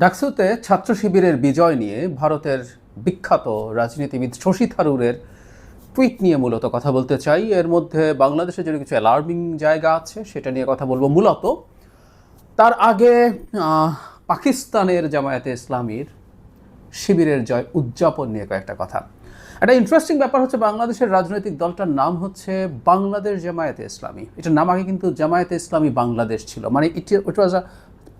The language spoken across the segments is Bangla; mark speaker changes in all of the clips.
Speaker 1: ডাকসুতে ছাত্র শিবিরের বিজয় নিয়ে ভারতের বিখ্যাত রাজনীতিবিদ শশী থারুরের টুইট নিয়ে মূলত কথা বলতে চাই। এর মধ্যে বাংলাদেশের জন্য কিছু অ্যালার্মিং জায়গা আছে, সেটা নিয়ে কথা বলব মূলত। তার আগে পাকিস্তানের জামায়াতে ইসলামীর শিবিরের জয় উদযাপন নিয়ে কয়েকটা কথা। একটা ইন্টারেস্টিং ব্যাপার হচ্ছে বাংলাদেশের রাজনৈতিক দলটার নাম হচ্ছে বাংলাদেশ জামায়াতে ইসলামী। এটার নাম আগে কিন্তু জামায়াতে ইসলামী বাংলাদেশ ছিল। মানে it was a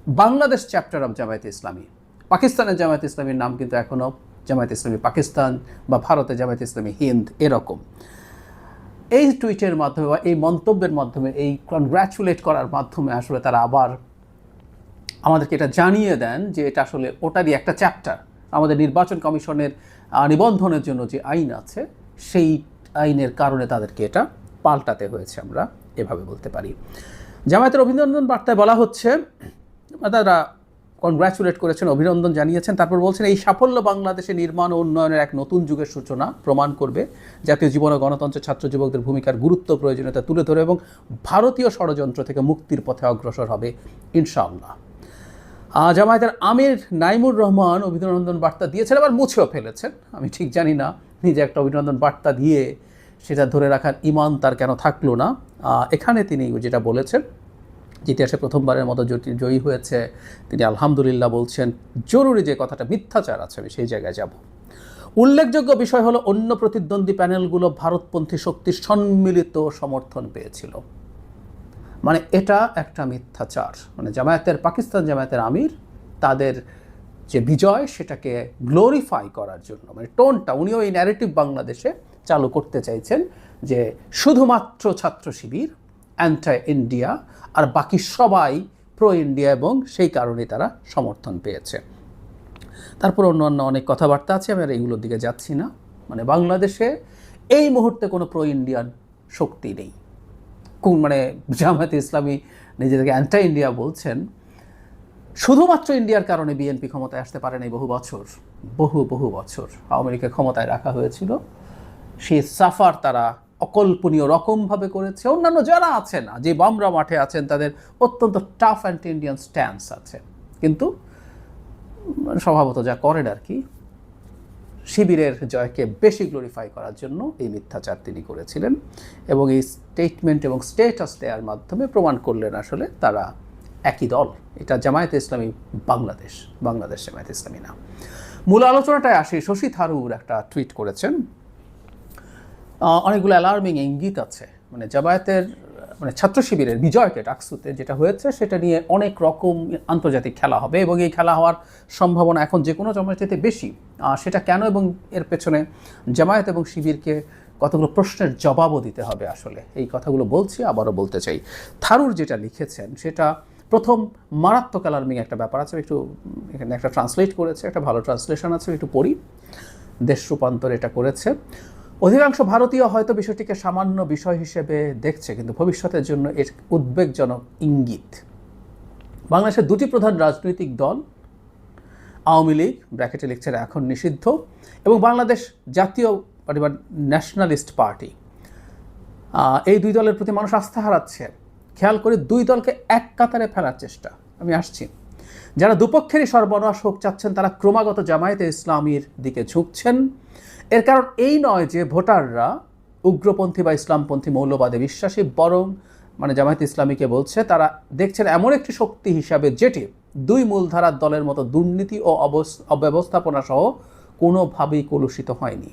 Speaker 1: Bangladesh chapter of Jamaat-e Islami. পাকিস্তানের জামায়াতে ইসলামীর নাম কিন্তু এখনও জামায়াতে ইসলামী পাকিস্তান বা ভারতের জামায়াতে ইসলামী হিন্দ এরকম। এই টুইটের মাধ্যমে বা এই মন্তব্যের মাধ্যমে, এই কনগ্র্যাচুলেট করার মাধ্যমে আসলে তারা আবার আমাদেরকে এটা জানিয়ে দেন যে এটা আসলে ওটারই একটা চ্যাপ্টার আমাদের নির্বাচন কমিশনের নিবন্ধনের জন্য যে আইন আছে, সেই আইনের কারণে তাদেরকে এটা পাল্টাতে হয়েছে আমরা এভাবে বলতে পারি। জামায়াতের অভিনন্দন বার্তায় বলা হচ্ছে তারা কনগ্র্যাচুলেট করেছেন, অভিনন্দন জানিয়েছেন। তারপর বলছেন, এই সাফল্য বাংলাদেশে নির্মাণ ও উন্নয়নের এক নতুন যুগের সূচনা প্রমাণ করবে। জাতীয় জীবন ও গণতন্ত্রের ছাত্র যুবকদের ভূমিকার গুরুত্ব প্রয়োজনীয়তা তুলে ধরে এবং ভারতীয় ষড়যন্ত্র থেকে মুক্তির পথে অগ্রসর হবে। ইনশাআল্লাহ। জামায়াতের আমির নাইমুর রহমান অভিনন্দন বার্তা দিয়েছেন, আবার মুছেও ফেলেছেন। আমি ঠিক জানি না, নিজে একটা অভিনন্দন বার্তা দিয়ে সেটা ধরে রাখার ইমান তার কেন থাকল না। এখানে তিনি যেটা বলেছেন ইতিহাসে প্রথমবারের মতো জয়ী- হয়েছে। তিনি আলহামদুলিল্লাহ বলছেন, জরুরি যে কথাটা, মিথ্যাচার আছে, আমি সেই জায়গায় যাব। উল্লেখযোগ্য বিষয় হলো, অন্য প্রতিদ্বন্দ্বী প্যানেলগুলো ভারতপন্থী শক্তির সম্মিলিত সমর্থন পেয়েছিল। মানে এটা একটা মিথ্যাচার। মানে জামায়াতের, পাকিস্তান জামায়াতের আমির, তাদের যে বিজয়, সেটাকে গ্লোরিফাই করার জন্য। মানে টোনটা, উনিও এই ন্যারেটিভ বাংলাদেশে চালু করতে চাইছেন যে, শুধুমাত্র ছাত্র শিবির অ্যান্টি ইন্ডিয়া আর বাকি সবাই প্রো ইন্ডিয়া এবং সেই কারণে তারা সমর্থন পেয়েছে। তারপর অন্য অন্য অনেক কথাবার্তা আছে, আমি আর এইগুলোর দিকে যাচ্ছি না। মানে বাংলাদেশে এই মুহূর্তে কোনো প্রো ইন্ডিয়ান শক্তি নেই। কোন মানে জামায়াতে ইসলামী নিজেদেরকে অ্যান্টি ইন্ডিয়া বলছেন, শুধুমাত্র ইন্ডিয়ার কারণে বিএনপি ক্ষমতায় আসতে পারেনি বহু বছর। বহু বহু বছর। আওয়ামী লীগকে ক্ষমতায় রাখা হয়েছিল। সেই সাফার তারা অকল্পনীয় রকমভাবে করেছে। অন্যান্য যারা আছেন, যে বামরা মাঠে আছেন, তাদের অত্যন্ত টাফ অ্যান্টি ইন্ডিয়ান স্ট্যান্স আছে। কিন্তু, স্বভাবত যা করেন আর কি, শিবিরের জয়কে বেশি গ্লোরিফাই করার জন্য এই মিথ্যাচার তিনি করেছিলেন এবং এই স্টেটমেন্ট এবং স্টেটাস দেওয়ার মাধ্যমে প্রমাণ করলেন আসলে তারা একই দল। এটা জামায়াতে ইসলামী বাংলাদেশ বাংলাদেশ জামায়াত ইসলামী না। মূল আলোচনাটায় আসি। শশী থারুর একটা টুইট করেছেন। অনেকগুলো অ্যালার্মিং ইঙ্গিত আছে। মানে জামায়াতের মানে ছাত্র শিবিরের, বিজয়কে ডাকসুতে যেটা হয়েছে, সেটা নিয়ে অনেক রকম আন্তর্জাতিক খেলা হবে এবং এই খেলা হওয়ার সম্ভাবনা এখন যে কোনো জামায়াতে বেশি। সেটা কেন এবং এর পেছনে জামায়াত এবং শিবিরকে কতগুলো প্রশ্নের জবাবও দিতে হবে আসলে? এই কথাগুলো বলছি, আবারও বলতে চাই। থারুর যেটা লিখেছেন, সেটা প্রথম মারাত্মক অ্যালার্মিং একটা ব্যাপার আছে। একটু, এখানে একটা ট্রান্সলেট করেছে, একটা ভালো ট্রান্সলেশন আছে, একটু পড়ি। দেশ রূপান্তর এটা করেছে। অধিকাংশ ভারতীয় হয়তো বিষয়টিকে সামান্য বিষয় হিসেবে দেখছে, কিন্তু ভবিষ্যতের জন্য এর উদ্বেগজনক ইঙ্গিত। বাংলাদেশের দুটি প্রধান রাজনৈতিক দল, আওয়ামী লীগ, ব্র্যাকেটে লিখছেন এখন নিষিদ্ধ, এবং বাংলাদেশ জাতীয় বা ন্যাশনালিস্ট পার্টি। এই দুই দলের প্রতি মানুষ আস্থা হারাচ্ছে। খেয়াল করে দুই দলকে এক কাতারে ফেলার চেষ্টা। আমি আসছি। যারা দুপক্ষেরই সর্বনাশ হোক চাচ্ছেন, তারা ক্রমাগত জামায়াতে ইসলামীর দিকে ঝুঁকছেন। এর কারণ এই নয় যে ভোটাররা উগ্রপন্থী বা ইসলামপন্থী মৌলবাদে বিশ্বাসী, বরং মানে জামায়াত ইসলামীকে বলছে তারা দেখছেন এমন একটি শক্তি হিসাবে যেটি দুই মূলধারার দলের মতো দুর্নীতি ও অব্যবস্থাপনা সহ কোনোভাবেই কলুষিত হয়নি।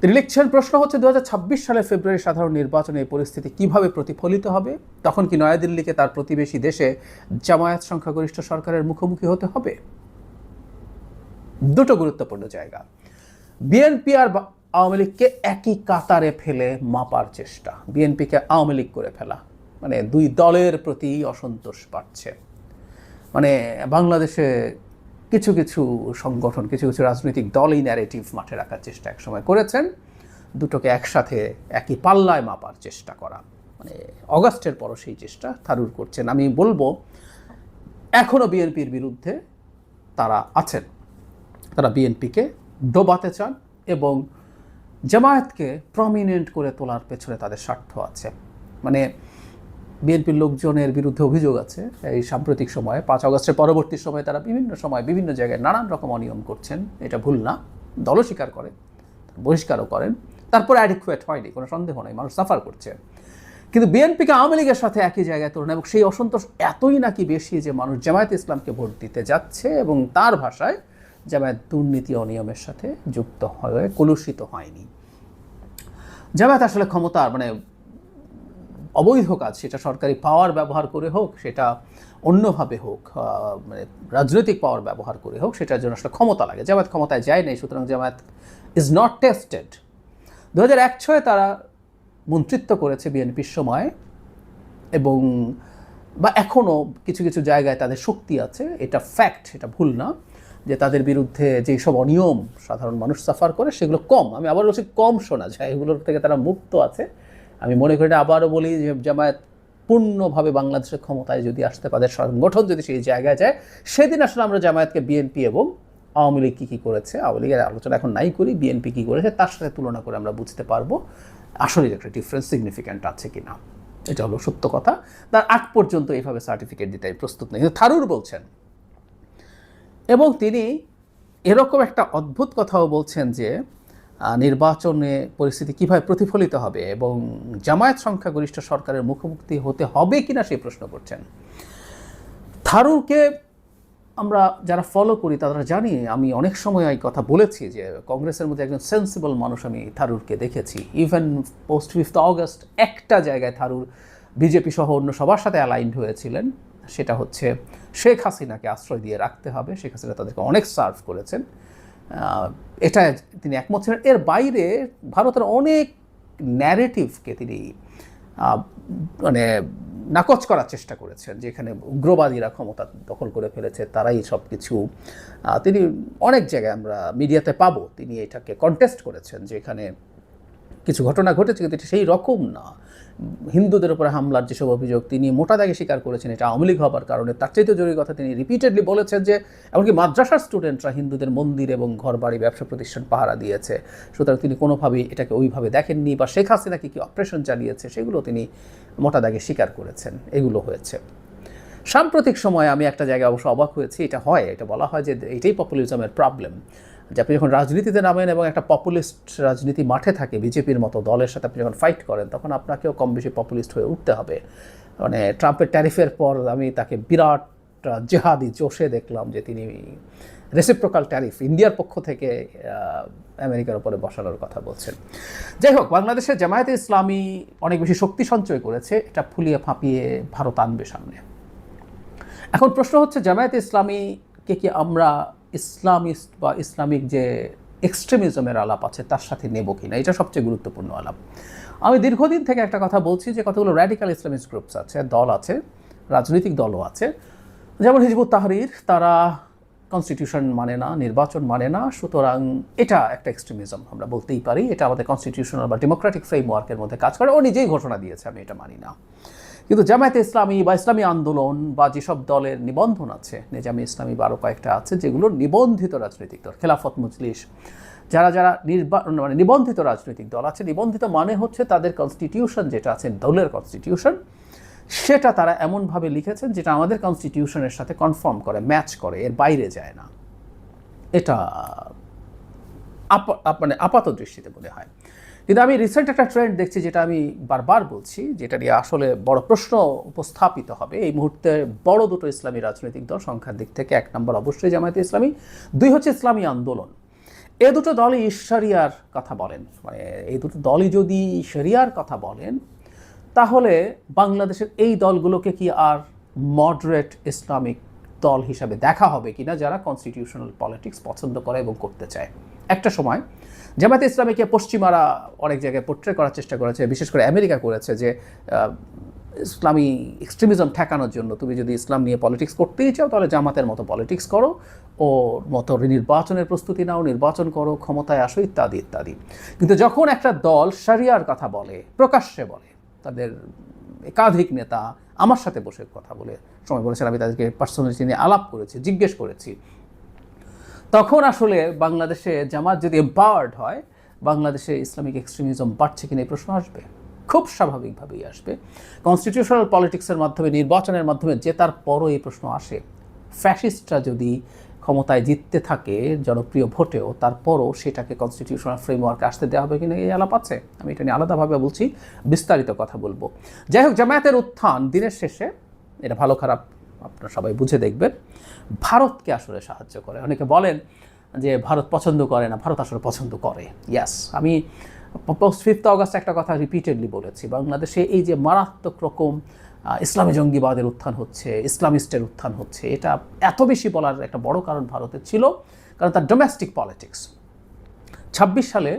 Speaker 1: তিনি লিখছেন, প্রশ্ন হচ্ছে দু সালের ফেব্রুয়ারি সাধারণ নির্বাচনে এই পরিস্থিতি কীভাবে প্রতিফলিত হবে? তখন কি নয়াদিল্লিকে তার প্রতিবেশী দেশে জামায়াত সংখ্যাগরিষ্ঠ সরকারের মুখোমুখি হতে হবে? দুটো গুরুত্বপূর্ণ জায়গা। বিএনপি আর আওয়ামী লীগকে একই কাতারে ফেলে মাপার চেষ্টা। বিএনপিকে আওয়ামী লীগ করে ফেলা। মানে দুই দলের প্রতি অসন্তোষ বাড়ছে। মানে বাংলাদেশে কিছু কিছু সংগঠন, কিছু কিছু রাজনৈতিক দল এই ন্যারেটিভ মাঠে রাখার চেষ্টা একসময় করেছেন। দুটোকে একসাথে, একই পাল্লায় মাপার চেষ্টা করা। মানে অগাস্টের পরও সেই চেষ্টা থারুর করছেন। আমি বলব এখনও বিএনপির বিরুদ্ধে তারা আছেন। তারা বিএনপিকে ডোবাতে চান এবং জামায়াতকে প্রমিনেন্ট করে তোলার পেছনে তাদের স্বার্থ আছে। মানে বিএনপির লোকজনের বিরুদ্ধে অভিযোগ আছে, এই সাম্প্রতিক সময়ে, পাঁচ আগস্টের পরবর্তী সময়ে তারা বিভিন্ন সময় বিভিন্ন জায়গায় নানান রকম অনিয়ম করছেন, এটা ভুল না। দলও স্বীকার করেন, বহিষ্কারও করেন। তারপরে অ্যাডিকুয়েট হয়নি, কোনো সন্দেহ নেই, মানুষ সাফার করছে। কিন্তু বিএনপিকে আওয়ামী লীগের সাথে একই জায়গায় তুলনা এবং সেই অসন্তোষ এতই নাকি বেশি যে মানুষ জামায়াত ইসলামকে ভোট দিতে যাচ্ছে এবং তার ভাষায় জামায়াত দুর্নীতি অনিয়মের সাথে যুক্ত হয়ে কলুষিত হয়নি। জামায়াত আসলে ক্ষমতার মানে অবৈধ কাজ, সেটা সরকারি পাওয়ার ব্যবহার করে হোক, সেটা অন্যভাবে হোক মানে রাজনৈতিক পাওয়ার ব্যবহার করে হোক, সেটার জন্য আসলে ক্ষমতা লাগে। জামায়াত ক্ষমতায় যায় নাই, সুতরাং জামায়াত ইজ নট টেস্টেড দু হাজার এক ছয়ে তারা মন্ত্রিত্ব করেছে বিএনপির সময় এবং বা এখনও কিছু কিছু জায়গায় তাদের শক্তি আছে, এটা ফ্যাক্ট এটা ভুল না, যে তাদের বিরুদ্ধে যেই সব অনিয়ম সাধারণ মানুষ সাফার করে, সেগুলো কম। আমি আবার বলছি কম শোনা যায়, এগুলোর থেকে তারা মুক্ত আছে। আমি মনে করি আবারও বলি যে জামায়াত পূর্ণভাবে বাংলাদেশের ক্ষমতায় যদি আসতে পারে, সংগঠন যদি সেই জায়গায় যায়, সেদিন আসলে আমরা জামায়াতকে বিএনপি এবং আওয়ামী লীগ কী কী করেছে, আওয়ামী লীগের আলোচনা এখন নাই করি বিএনপি কী করেছে, তার সাথে তুলনা করে আমরা বুঝতে পারব। আসলে একটা ডিফারেন্স সিগনিফিক্যান্ট আছে কি না এটা হলো সত্য কথা। তার আগ পর্যন্ত এইভাবে সার্টিফিকেট দিতে প্রস্তুত নেই। থারুর বলছেন, এবং তিনি এরকম একটা অদ্ভুত কথাও বলছেন যে নির্বাচনে পরিস্থিতি কীভাবে প্রতিফলিত হবে এবং জামায়াত সংখ্যাগরিষ্ঠ সরকারের মুখোমুখি হতে হবে কিনা সেই প্রশ্ন করছেন। থারুরকে আমরা যারা ফলো করি, তারা জানি আমি অনেক সময় এই কথা বলেছি যে কংগ্রেসের মধ্যে একজন সেন্সিবল মানুষ আমি থারুরকে দেখেছি। ইভেন পোস্ট ফিফথ অগস্ট একটা জায়গায় থারুর বিজেপি সহ অন্য সবার সাথে অ্যালাইন্ড হয়েছিলেন। সেটা হচ্ছে শেখ হাসিনাকে আশ্রয় দিয়ে রাখতে হবে। শেখ হাসিনা তাদেরকে অনেক সার্ভ করেছেন। এটা তিনি একমত ছিলেন। এর বাইরে ভারতের অনেক ন্যারেটিভকে তিনি মানে নাকচ করার চেষ্টা করেছেন যেখানে উগ্রবাদীরা ক্ষমতা দখল করে ফেলেছে, তারাই সব কিছু তিনি অনেক জায়গায় আমরা মিডিয়াতে পাবো, তিনি এটাকে কন্টেস্ট করেছেন যে এখানে কিছু ঘটনা ঘটেছে, কিন্তু সেই রকম না। হিন্দুদের উপরে হামলার যেসব অভিযোগ, তিনি মোটা দাগে স্বীকার করেছেন, এটা আওয়ামী লীগ হবার কারণে। তার চাইতে জরুরি কথা, তিনি রিপিটেডলি বলেছেন যে, এমনকি মাদ্রাসার স্টুডেন্টরা হিন্দুদের মন্দির এবং ঘরবাড়ি ব্যবসা প্রতিষ্ঠান পাহারা দিয়েছে। সুতরাং তিনি কোনোভাবেই এটাকে ওইভাবে দেখেননি বা শেখ হাসিনা কি কি অপারেশন চালিয়েছে, সেগুলো তিনি মোটা দাগে স্বীকার করেছেন। এগুলো হয়েছে। সাম্প্রতিক সময়ে আমি একটা জায়গায় অবশ্য অবাক হয়েছি, এটা হয়, এটা বলা হয় যে এটাই পপুলিজমের প্রবলেম যে আপনি যখন রাজনীতিতে নামেন এবং একটা পপুলিস্ট রাজনীতি মাঠে থাকে, বিজেপির মতো দলের সাথে আপনি যখন ফাইট করেন, তখন আপনাকেও কম বেশি পপুলিস্ট হয়ে উঠতে হবে। মানে ট্রাম্পের ট্যারিফের পর আমি তাকে বিরাট জেহাদি জোশে দেখলাম যে তিনি রেসিপ্রোকাল ট্যারিফ ইন্ডিয়ার পক্ষ থেকে আমেরিকার উপরে বসানোর কথা বলছেন। যাই হোক, বাংলাদেশের জামায়াতে ইসলামী অনেক বেশি শক্তি সঞ্চয় করেছে, এটা ফুলিয়ে ফাঁপিয়ে ভারত আনবে সামনে। এখন প্রশ্ন হচ্ছে, জামায়াতে ইসলামীকে কি আমরা ইসলামিস্ট বা ইসলামিক যে এক্সট্রিমিজমের আলাপ আছে, তার সাথে নেব কি না এটা সবচেয়ে গুরুত্বপূর্ণ আলাপ। আমি দীর্ঘদিন থেকে একটা কথা বলছি যে কতগুলো র্যাডিক্যাল ইসলামিস্ট গ্রুপস আছে, দল আছে, রাজনৈতিক দলও আছে। যেমন হিজবুত তাহরির, তারা কনস্টিটিউশন মানে না, নির্বাচন মানে না, সুতরাং এটা একটা এক্সট্রিমিজম আমরা বলতেই পারি। এটা আমাদের কনস্টিটিউশনাল বা ডেমোক্রেটিক ফ্রেমওয়ার্কের মধ্যে কাজ করে। ও নিজেই ঘোষণা দিয়েছে, আমি এটা মানি না। কিন্তু জামায়াতে ইসলামী বা ইসলামী আন্দোলন বা যেসব দলের নিবন্ধন আছে, নিজামী ইসলামী বা আরও কয়েকটা আছে, যেগুলো নিবন্ধিত রাজনৈতিক দল, খেলাফত মজলিস, যারা যারা নির্বা মানে নিবন্ধিত রাজনৈতিক দল আছে, নিবন্ধিত মানে হচ্ছে তাদের কনস্টিটিউশন যেটা আছে, দলের কনস্টিটিউশন সেটা তারা এমনভাবে লিখেছেন যেটা আমাদের কনস্টিটিউশনের সাথে কনফার্ম করে ম্যাচ করে, এর বাইরে যায় না। এটা আপ- মানে আপাত দৃষ্টিতে মনে হয়। কিন্তু আমি রিসেন্ট একটা ট্রেন্ড দেখছি যেটা আমি বারবার বলছি, যেটা নিয়ে আসলে বড় প্রশ্ন উপস্থাপিত হবে। এই মুহূর্তে বড় দুটো ইসলামী রাজনৈতিক দল সংখ্যার দিক থেকে, এক নম্বর অবশ্যই জামায়াতে ইসলামী, দুই হচ্ছে ইসলামী আন্দোলন। এ দুটো দলই ঈশ্বরিয়ার কথা বলেন। মানে এই দুটো দলই যদি শরিয়ার কথা বলেন তাহলে বাংলাদেশের এই দলগুলোকে কি আর মডারেট ইসলামিক দল হিসাবে দেখা হবে কিনা যারা কনস্টিটিউশনাল পলিটিক্স পছন্দ করে এবং করতে চায়? একটা সময় জামায়াতে ইসলামীকে পশ্চিমারা অনেক জায়গায় পোট্রে করার চেষ্টা করেছে, বিশেষ করে আমেরিকা করেছে যে ইসলামী এক্সট্রিমিজম ঠেকানোর জন্য। তুমি যদি ইসলাম নিয়ে পলিটিক্স করতেই চাও, তাহলে জামাতের মতো পলিটিক্স করো ও মতো নির্বাচনের প্রস্তুতি নাও, নির্বাচন করো, ক্ষমতায় আসো, ইত্যাদি ইত্যাদি। কিন্তু যখন একটা দল সারিয়ার কথা বলে, প্রকাশ্যে বলে তাদের একাধিক নেতা আমার সাথে বসে কথা বলে সময় বলেছেন। আমি তাদেরকে পার্সোনালিটি নিয়ে আলাপ করেছি, জিজ্ঞেস করেছি। তখন আসলে বাংলাদেশে জামাত যদি এম্পাওয়ার্ড হয়, বাংলাদেশে ইসলামিক এক্সট্রিমিজম বাড়ছে কিনা এই প্রশ্ন আসবে। খুব স্বাভাবিকভাবেই আসবে। কনস্টিটিউশনাল পলিটিক্সের মাধ্যমে, নির্বাচনের মাধ্যমে জেতার পরও এই প্রশ্ন আসে। ফ্যাসিস্টরা যদি ক্ষমতায় জিততে থাকে জনপ্রিয় ভোটেও, তারপরও সেটাকে কনস্টিটিউশনাল ফ্রেমওয়ার্কে আসতে দেওয়া হবে কিনা এই আলাপ আছে। আমি এটা নিয়ে আলাদাভাবে বলছি, বিস্তারিত কথা বলব। যাই হোক, জামায়াতের উত্থান দিনের শেষে, এটা ভালো খারাপ আপনারা সবাই বুঝে দেখবেন, ভারতকে আসলে সাহায্য করে। অনেকে বলেন যে ভারত পছন্দ করে না, ভারত আসলে পছন্দ করে। ইয়াস আমি ফিফথ অগস্ট একটা কথা রিপিটেডলি বলেছি, বাংলাদেশে এই যে মারাত্মক রকম ইসলামী জঙ্গিবাদের উত্থান হচ্ছে, ইসলামিস্টের উত্থান হচ্ছে। এটা এত বেশি বলার একটা বড় কারণ ভারতের ছিল, কারণ তার ডোমেস্টিক পলিটিক্স ছাব্বিশ সালে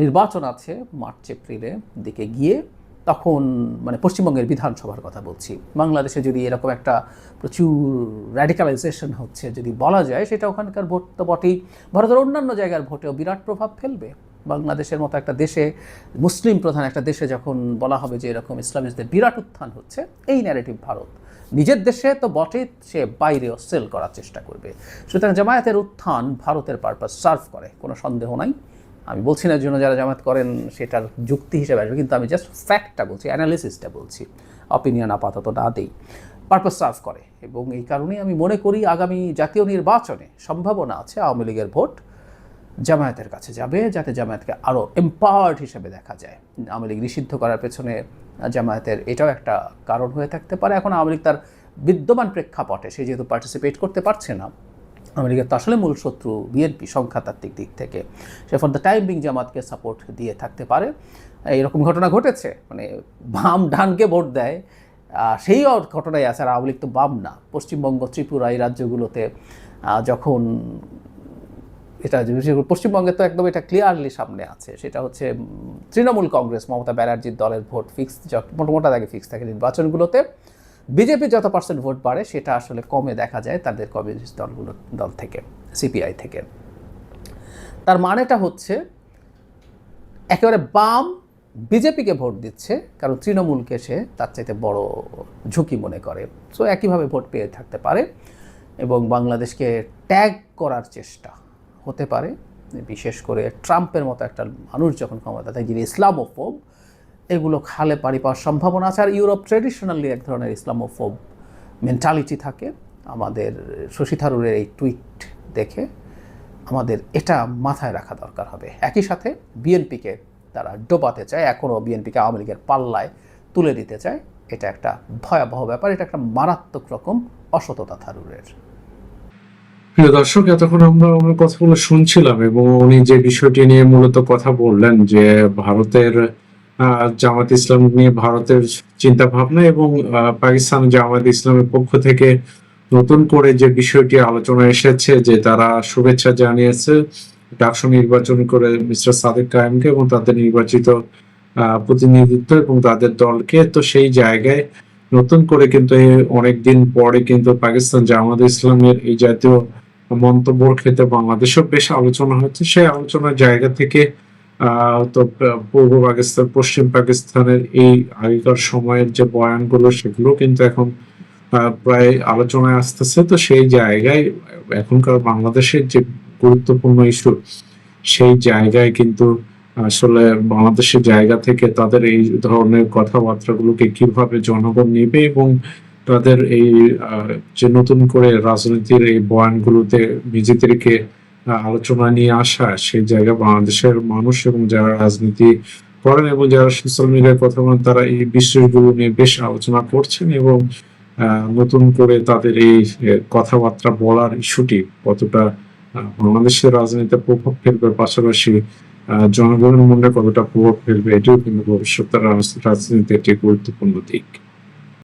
Speaker 1: নির্বাচন আছে মার্চ, এপ্রিলে দিকে গিয়ে, তখন মানে পশ্চিমবঙ্গের বিধানসভার কথা বলছি। বাংলাদেশে যদি এরকম একটা প্রচুর র্যাডিক্যালাইজেশন হচ্ছে, যদি বলা যায়, সেটা ওখানকার ভোট তো বটেই। ভারতের অন্যান্য জায়গার ভোটেও বিরাট প্রভাব ফেলবে। বাংলাদেশের মতো একটা দেশে, মুসলিম প্রধান একটা দেশে যখন বলা হবে যে এরকম ইসলামিস্টদের বিরাট উত্থান হচ্ছে, এই ন্যারেটিভ ভারত। নিজের দেশে তো বটে সে বাইরেও সেল করার চেষ্টা করবে। সুতরাং জামায়াতের উত্থান ভারতের পারপাস সার্ভ করে, কোনো সন্দেহ নাই। আমি বলছি না জন্য যারা জামায়াত করেন সেটার যুক্তি হিসেবে আসবে, কিন্তু আমি জাস্ট ফ্যাক্টটা বলছি অ্যানালিসিসটা বলছি অপিনিয়ন আপাতত না দেই। পারপাস সার্ভ করে, এবং এই কারণেই আমি মনে করি আগামী জাতীয় নির্বাচনে সম্ভাবনা আছে আওয়ামী লীগের ভোট। জামায়াতের কাছে যাবে, যাতে জামায়াতকে আরও এম্পাওয়ার্ড হিসেবে দেখা যায়। আওয়ামী লীগ নিষিদ্ধ করার পেছনে জামায়াতের এটাও একটা কারণ হয়ে থাকতে পারে। এখন আওয়ামী লীগ তার বিদ্যমান প্রেক্ষাপটে সে যেহেতু পার্টিসিপেট করতে পারছে না লীগের তো আসলে মূল শত্রু বিএনপি সংখ্যাতাত্ত্বিক দিক থেকে। সে ফর দ্য টাইম জামাতকে সাপোর্ট দিয়ে থাকতে পারে। এরকম ঘটনা ঘটেছে মানে বাম ডানকে ভোট দেয় সেই ঘটনাই আছে, আর আওয়ামী লীগ তো বাম না। পশ্চিমবঙ্গ, ত্রিপুরা এই রাজ্যগুলোতে যখন এটা পশ্চিমবঙ্গে তো একদম এটা ক্লিয়ারলি সামনে আছে। সেটা হচ্ছে তৃণমূল কংগ্রেস, মমতা ব্যানার্জির দলের ভোট ফিক্স মোটামোটা আগে ফিক্স থাকে নির্বাচনগুলোতে। বিজেপি যত পার্সেন্ট ভোট বাড়ে, সেটা আসলে কমে দেখা যায় তাদের কমিউনিস্ট দলগুলো, দল থেকে সিপিআই থেকে। তার মানেটা হচ্ছে, একেবারে বাম বিজেপিকে ভোট দিচ্ছে, কারণ তৃণমূলকে সে তার চাইতে বড় ঝুঁকি মনে করে। সো একইভাবে ভোট পেয়ে থাকতে পারে এবং বাংলাদেশকে ট্যাগ করার চেষ্টা। হতে পারে, বিশেষ করে ট্রাম্পের মতো একটা মানুষ যখন ক্ষমতা থাকে যিনি ইসলামোফোব, এগুলো খালে পাড়ি পাওয়ার সম্ভাবনা আছে। আর ইউরোপ ট্রেডিশনালি এক ধরনের ইসলামোফোব মেন্টালিটি থাকে। আমাদের শশী থারুরের এই টুইট দেখে আমাদের এটা মাথায় রাখা দরকার হবে। একই সাথে বিএনপিকে তারা ডোবাতে চায় এখনও বিএনপিকে আওয়ামী লীগের পাল্লায় তুলে দিতে চায়। এটা একটা ভয়াবহ ব্যাপার, এটা একটা মারাত্মক রকম অসততা থারুরের।
Speaker 2: প্রিয় দর্শক, এতক্ষণ আমরা ওনার কথাগুলো শুনছিলাম এবং উনি যে বিষয়টি নিয়ে মূলত কথা বললেন যে ভারতের জামাত ইসলাম নিয়ে ভারতের চিন্তা ভাবনা এবং পাকিস্তান জামাত ইসলামের পক্ষ থেকে নতুন করে যে বিষয়টি আলোচনা এসেছে যে তারা শুভেচ্ছা জানিয়েছে ডাকসু নির্বাচন করে মিস্টার সাদেক কায়েমকে এবং তাদের নির্বাচিত প্রতিনিধিত্ব এবং তাদের দলকে। তো সেই জায়গায় নতুন করে কিন্তু অনেকদিন পরে কিন্তু পাকিস্তান জামাত ইসলামের এই জাতীয় মন্তব্যর ক্ষেত্রে বাংলাদেশেও বেশ আলোচনা হচ্ছে। সেই আলোচনার জায়গা থেকে তো পূর্ব পাকিস্তান, পশ্চিম পাকিস্তানের এই আগেকার সময়ের যে বয়ানগুলো, সেগুলো কিন্তু এখন প্রায় আলোচনায় আসতেছে। তো সেই জায়গায় এখনকার বাংলাদেশের যে গুরুত্বপূর্ণ ইস্যু সেই জায়গায় কিন্তু আসলে বাংলাদেশের জায়গা থেকে তাদের এই ধরনের কথাবার্তাগুলোকে কীভাবে জনগণ নেবে এবং তাদের এই যে নতুন করে রাজনীতির এই বয়ানগুলোতে নিজেদেরকে আলোচনা নিয়ে আসা, সেই জায়গায় বাংলাদেশের মানুষ এবং যারা রাজনীতি করেন এবং যারা সোশ্যাল মিডিয়ায় কথা বলেন, তারা এই বিষয়গুলো নিয়ে বেশ আলোচনা করছেন এবং নতুন করে তাদের এই কথাবার্তা বলার ইস্যুটি কতটা বাংলাদেশের রাজনীতিতে প্রভাব ফেলবে, পাশাপাশি জনগণের মনে কতটা প্রভাব ফেলবে, এটিও কিন্তু ভবিষ্যতের রাজ- রাজনীতির একটি গুরুত্বপূর্ণ দিক।